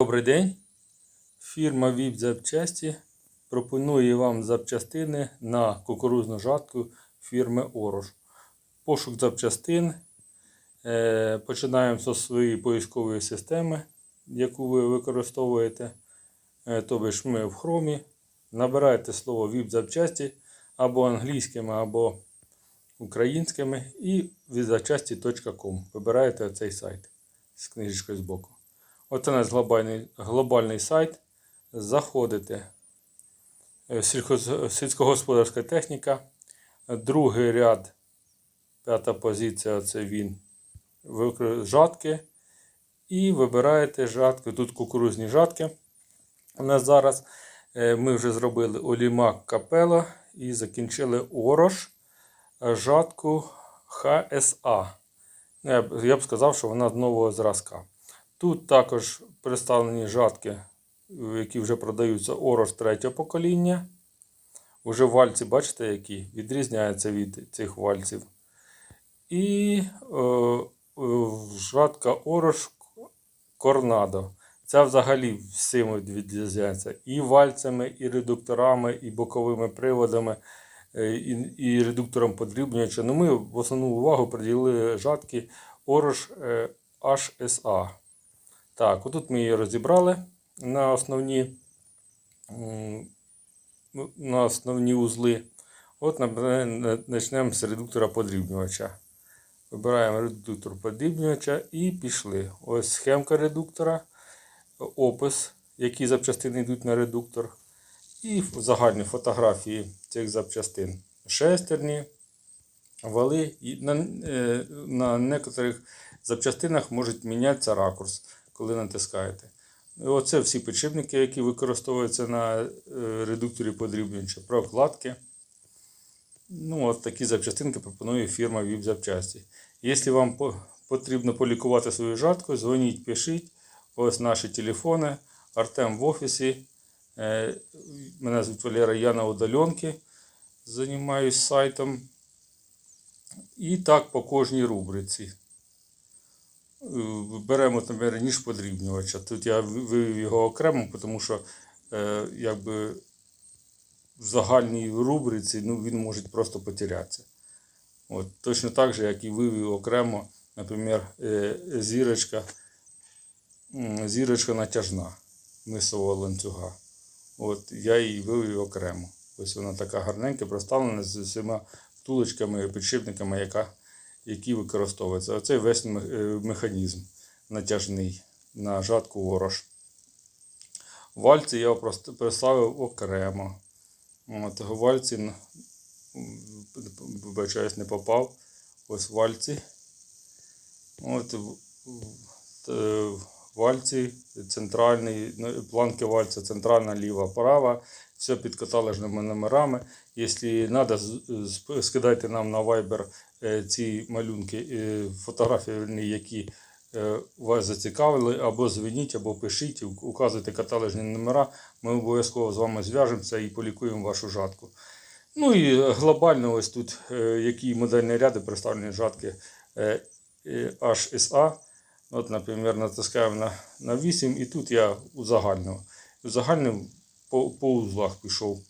Добрий день. Фірма VIP Запчасті пропонує вам запчастини на кукурузну жатку фірми Орош. Пошук запчастин. Е, Починаємо зі своєї поискової системи, яку ви використовуєте. Е, Тобто ми в хромі. Набираєте слово VIP запчасті або англійськими, або українськими і від. Вибираєте цей сайт з книжечкою збоку. Оце наш глобальний, глобальний сайт. Заходите. Е, Сільськогосподарська техніка. Другий ряд, п'ята позиція це він. Жатки. І вибираєте жатки. Тут кукурузні жатки. У нас зараз е, ми вже зробили Олімак Капела і закінчили Орош жатку ХСА. Ну, я б сказав, що вона з нового зразка. Тут також представлені жатки, які вже продаються Орош третього покоління. Уже вальці, бачите, які відрізняються від цих вальців. І е, е, жатка Орош Корнадо. Ця взагалі всім відрізняється. І вальцями, і редукторами, і боковими приводами, е, і, і редуктором подрібнювача. Ну, ми в основну увагу приділили жатки Орош е, HSA. Так, отут ми її розібрали на основні, ну, на основні узли. От почнемо з редуктора подрібнювача. Вибираємо редуктор подрібнювача і пішли. Ось схемка редуктора, опис, які запчастини йдуть на редуктор. І загальні фотографії цих запчастин. Шестерні, вали. На, е, на некоторих запчастинах може мінятися ракурс, коли натискаєте. Оце всі підшипники, які використовуються на е, редукторі подрібнювача, прокладки. Ну, от такі запчастинки пропонує фірма VIP запчасті. Якщо вам потрібно полікувати свою жатку, дзвоніть, пишіть. Ось наші телефони. Артем в офісі. Е, Мене звуть Валера, я на удаленці. Займаюсь сайтом. І так по кожній рубриці. Беремо, наприклад, ніж подрібнювача. Тут я вивів його окремо, тому що е, якби в загальній рубриці ну, він може просто потерятися. От, точно так же, як і вивів окремо, наприклад, е, зірочка, зірочка натяжна мисового ланцюга. От, я її вивів окремо. Ось вона така гарненька, проставлена з усіма втулочками, підшипниками, яка, які використовуються. Оцей весь е, механізм натяжний на жатку ворош. Вальці я представив окремо. От, вальці, вибачаюсь, не попав. Ось вальці. От, е, вальці, центральний, ну, планки вальця, центральна, ліва, права. Все під каталожними номерами. Якщо треба, скидайте нам на Viber ці малюнки, е, фотографії, які е, вас зацікавили, або дзвоніть, або пишіть, указуйте каталожні номера. Ми обов'язково з вами зв'яжемося і полікуємо вашу жатку. Ну і глобально ось тут, е, які модельні ряди представлені жатки е, е, HSA. От, наприклад, натискаємо на, на 8 і тут я узагальнив. Узагальнив по, по узлах пішов.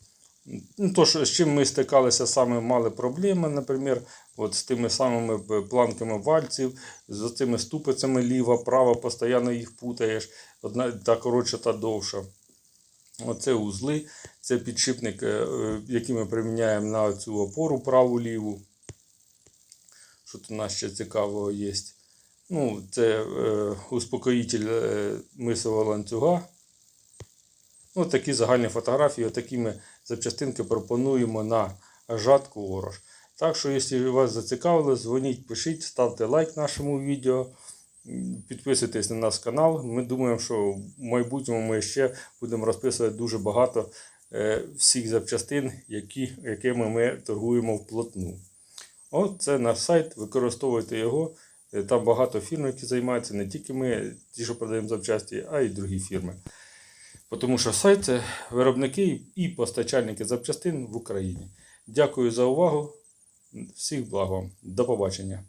Ну, то, з чим ми стикалися саме мали проблеми, наприклад, от з тими самими планками вальців, з цими ступицями ліва, права, постійно їх путаєш, одна та коротша, та довша. Оце узли, це підшипник, е, е, який ми приміняємо на цю опору праву-ліву. Що тут у нас ще цікавого є. Ну, це е, успокоїтель е, мисового ланцюга. Ну, такі загальні фотографії, отакі ми запчастинки пропонуємо на жатку Орош. Так що, якщо вас зацікавило, дзвоніть, пишіть, ставте лайк нашому відео, підписуйтесь на наш канал. Ми думаємо, що в майбутньому ми ще будемо розписувати дуже багато е, всіх запчастин, які, якими ми торгуємо вплотну. От це наш сайт, використовуйте його. Е, Там багато фірм, які займаються, не тільки ми, ті, що продаємо запчасті, а й другі фірми. Тому що сайт це виробники і постачальники запчастин в Україні. Дякую за увагу. Всіх благо. До побачення.